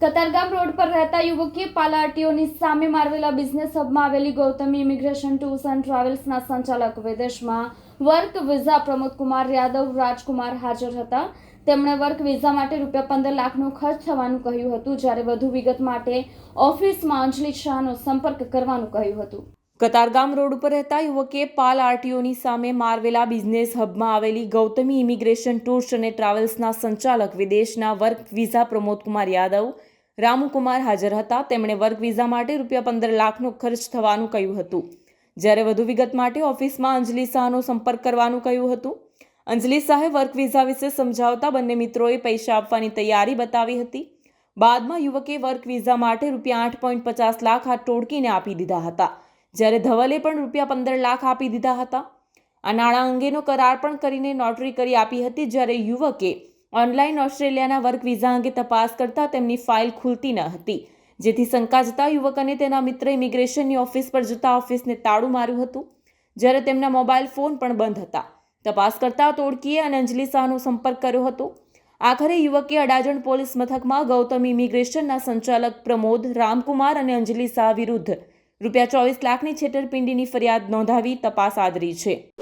Katargam road પર રહેતા યુવકે પાલાટીઓની સામે મારવેલા બિઝનેસ હબમાં આવેલી ગૌતમી ઇમિગ્રેશન ટૂર્સ એન્ડ ટ્રાવેલ્સના સંચાલક વિદેશમાં વર્ક વિઝા પ્રમોદકુમાર યાદવ, રાજકુમાર હાજર હતા. તેમણે વર્ક વિઝા માટે રૂપિયા પંદર લાખનો ખર્ચ થવાનું કહ્યું હતું, જ્યારે વધુ વિગત માટે ઓફિસમાં અંજલિ શાહનો સંપર્ક કરવાનું કહ્યું હતું. કતારગામ રોડ ઉપર રહેતા યુવકે પાલ આરટીઓની સામે મારવેલા બિઝનેસ હબમાં આવેલી ગૌતમી ઇમિગ્રેશન ટૂર્સ અને ટ્રાવેલ્સના સંચાલક વિદેશના વર્ક વિઝા પ્રમોદકુમાર યાદવ રામુકુમાર હાજર હતા. તેમણે વર્ક વિઝા માટે રૂપિયા પંદર લાખનો ખર્ચ થવાનું કહ્યું હતું. જ્યારે વધુ વિગત માટે ઓફિસમાં અંજલિ શાહનો સંપર્ક કરવાનું કહ્યું હતું. અંજલિ શાહે વર્ક વિઝા વિશે સમજાવતા બંને મિત્રોએ પૈસા આપવાની તૈયારી બતાવી હતી. બાદમાં યુવકે વર્ક વિઝા માટે રૂપિયા આઠ પોઈન્ટ પચાસ લાખ હાથ ટોળકીને આપી દીધા હતા. જ્યારે ધવલે પણ રૂપિયા પંદર લાખ આપી દીધા હતા. આ નાણાં અંગેનો કરાર પણ કરીને નોટરી કરી આપી હતી જ્યારે યુવકે ઓનલાઈન ઓસ્ટ્રેલિયાના વર્ક વિઝા અંગે તપાસ કરતા તેમની ફાઇલ ખુલતી ન હતી. જેથી શંકા જતા યુવક અને તેના મિત્ર ઇમિગ્રેશનની ઓફિસ પર જતા ઓફિસને તાળું માર્યું હતું. જ્યારે તેમના મોબાઈલ ફોન પણ બંધ હતા. તપાસ કરતા તોડકીએ અને અંજલિ શાહનો સંપર્ક કર્યો હતો. આખરે યુવકે અડાજણ પોલીસ મથકમાં ગૌતમ ઇમિગ્રેશનના સંચાલક પ્રમોદ રામકુમાર અને અંજલિ શાહ વિરુદ્ધ રૂપિયા ચોવીસ લાખની છેતરપિંડીની ફરિયાદ નોંધાવી તપાસ આદરી છે.